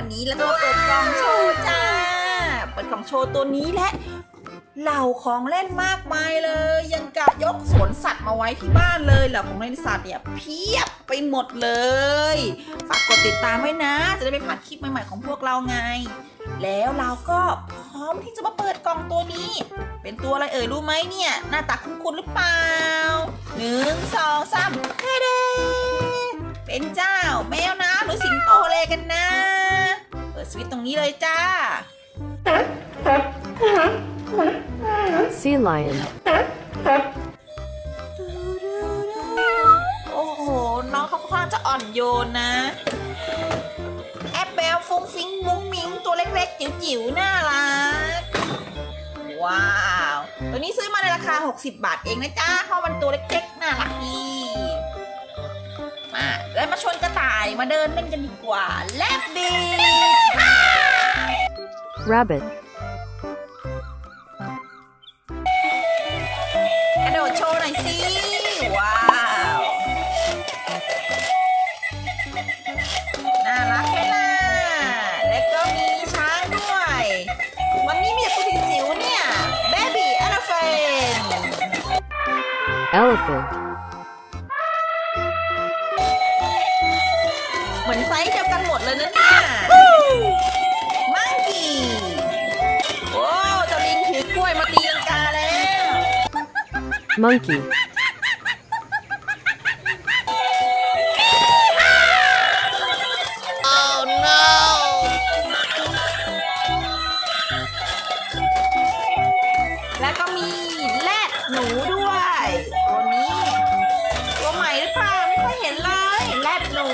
วันนี้เราจะมาเปิดกล่องโชว์จ้า เปิดกล่องโชว์ตัวนี้และเหล่าของเล่นมากมายเลย ยังกะยกสวนสัตว์มาไว้ที่บ้านเลยเหล่าของเล่นสัตว์เนี่ยเพียบไปหมดเลย ฝากกดติดตามไว้นะ จะได้ไม่พลาดคลิปใหม่ๆของพวกเราไง แล้วเราก็พร้อมที่จะมาเปิดกล่องตัวนี้ เป็นตัวอะไรเอ่ยรู้ไหมเนี่ย หน้าตาคุ้นๆหรือเปล่าหนึ่งสองสามเฮ้เดเป็นเจ้า แมวน้ำหรือสิงโตเลยกันนะ สวิตช์ตรงนี้เลยจ้า Sea lion. โอ้โห น้องเขาค่อนข้างจะอ่อนโยนนะ แอปเบลฟุ้งฟิ้งมุ้งมิ้งตัวเล็กๆ จิ๋วๆ น่ารัก ว้าว ตัวนี้ซื้อมาในราคา 60 บาทเองนะจ๊ะเพราะมันตัวเล็กๆ น่ารักดีมาแล้วมาชวนกระต่ายมาเดินเล่นกันดีกว่า แลบบี Rabbit. กระโดดโชว์หน่อยสิ ว้าว น่ารักไหมล่ะ และก็มีช้างด้วย วันนี้มีแต่ตัวจิ๋วๆเนี่ย Baby Elephant Elephant. เหมือนไซส์เดียวกันหมดเลยนะเนี่ย Monkey. แล้วก็มีแรดหนูด้วย ตัวนี้ ตัวใหม่หรือเปล่าไม่ค่อยเห็นเลยแรดหนู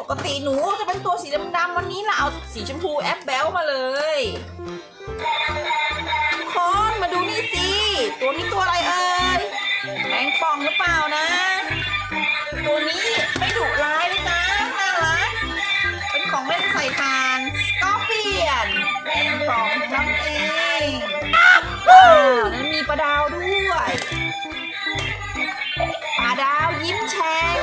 ปกติหนูจะเป็นตัวสีดำๆวันนี้เราเอาสีชมพูแอปแบลมาเลย ป่องหรือเปล่านะ ตัวนี้ไม่ดุร้ายเลยนะน่ารักเป็นของเล่นใส่ทานกอร์เปลี่ยนแมงป่องทำเองว้าวนั้นมีปลาดาวด้วยปลาดาวยิ้มแฉ่ง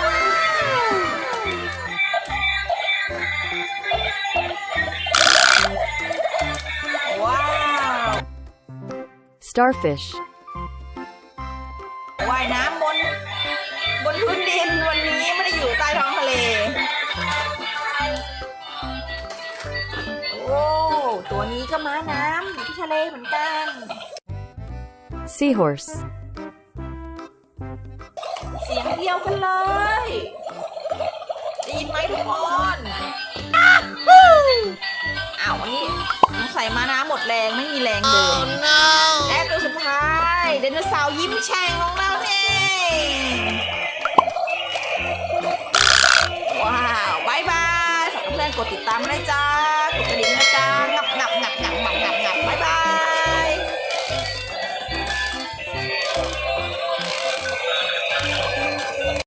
ว้าว Starfish. ตัวนี้ก็ม้าน้ำอยู่ที่ทะเลเหมือนกัน Seahorse. เสียงเดียวกันเลยได้ยินไหมทุกคนอ้าววันนี้สงสัยมาน้ำหมดแรงไม่มีแรงเดินและตัวสุดท้ายไดโนเสาร์ยิ้มแฉ่งของเราเองว้าวบายบายฝากเพื่อนๆกดติดตามด้วยจ้า ตาหนักหนักหนักหนักหนัก